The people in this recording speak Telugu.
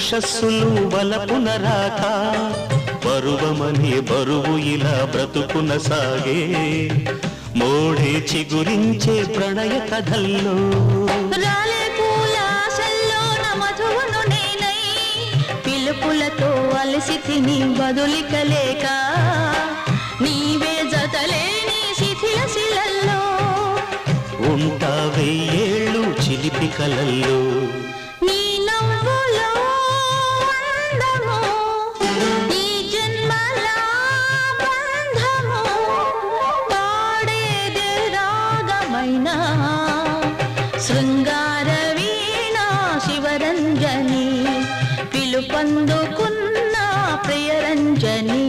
ఉషస్సులు వలపున రాక పరువమనే బరువు ఇలా బ్రతుకున సాగే. మోడే చిగురించే ప్రణయ కథల్లో. పిలుపులతో అలసి తిని బదులిక లేక నీవే జతలేని శిథిల శిలల్లో. ఉంటా వెయ్యేళ్ళు చిలిపి కలల్లో. రాగమైన శృంగార వీణ శివరంజని పిలుపందుకున్న ప్రియరంజని